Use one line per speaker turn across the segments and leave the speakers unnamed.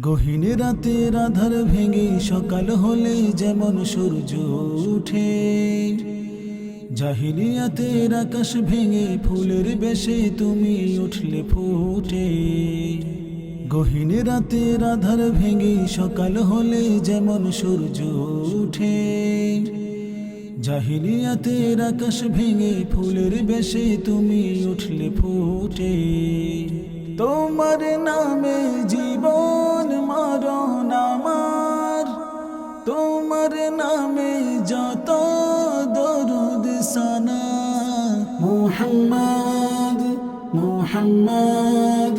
গহীন রাতে রাধার ভেঙে সকাল হলে যেমন সূর্য উঠে জাহিলিয়াতের আকাশ ভেঙে ফুলের বেশে তুমি উঠলে ফুটে। গহীন রাতে রাধার ভেঙে সকাল হলে যেমন সূর্য উঠে জাহিলিয়াতের আকাশ ভেঙে ফুলের বেশে তুমি উঠলে ফুটে। তোমার নামে জীবন তোমার নামে যত দরুদ সানা। মুহাম্মদ মুহাম্মদ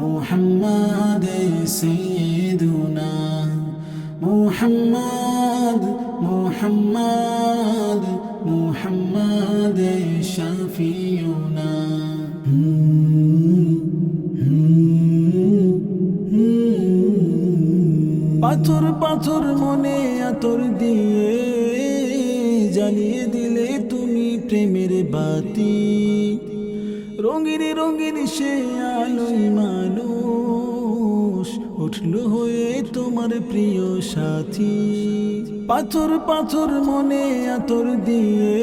মুহাম্মদ সৈয়দুনা। মুহাম্মদ মুহাম্মদ মুহাম্মদ শফিউনা। পাথর পাথর মনে আতর দিয়ে জ্বালিয়ে দিলে তুমি প্রেমের বাতি। রঙিন রঙিন সে আলোই মানুষ উঠল হয়ে তোমার প্রিয় সাথী। পাথর পাথর মনে আতর দিয়ে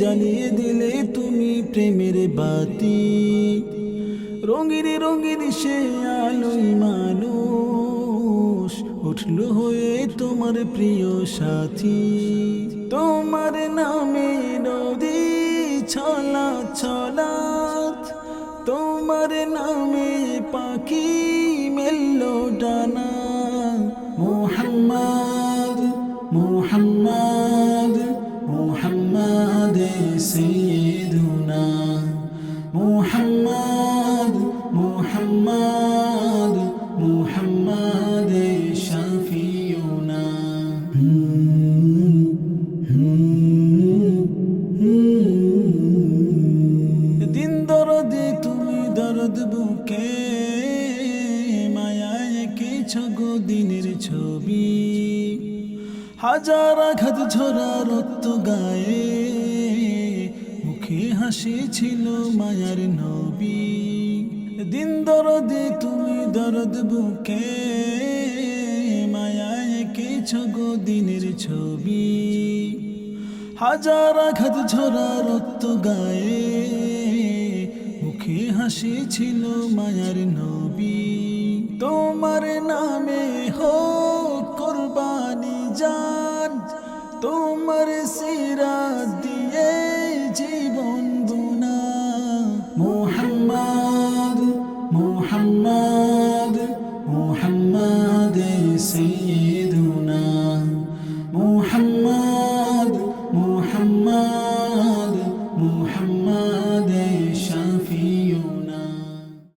জ্বালিয়ে দিলে তুমি প্রেমের বাতি। রঙিন রঙিন সে আলোই মানুষ উঠল হয়ে তোমার প্রিয় সাথী। তোমার নামে নদী ছলা ছলাত তোমার নামে পাখি মেল্লো ডানা। মোহাম্মদ মোহাম্মদ মোহাম্মদ সৈয়দুনা। মুহাম্মদ মুহাম্মদ মুহাম্মদ বুকে মায়ায় কিছু গো দিনের ছবি। হাজার আঘাত ঝরা রক্ত গায়ে মুখে হাসি ছিল মায়ার নবী। দিন দরদে তুমি দরদ বুকে মায়ায় কিছু গো দিনের ছবি। হাজার আঘাত ঝরা রক্ত গায়ে মুখে হাসি ছিল মায়ার নবী? তোমার নামে হো কোরবানি জান তোমার সিরা দিয়ে জীবন দুনা মোহাম্মদ মোহাম্মদ মোহাম্মদ সৈয়দুনা। মোহাম্মদ মোহাম্মদ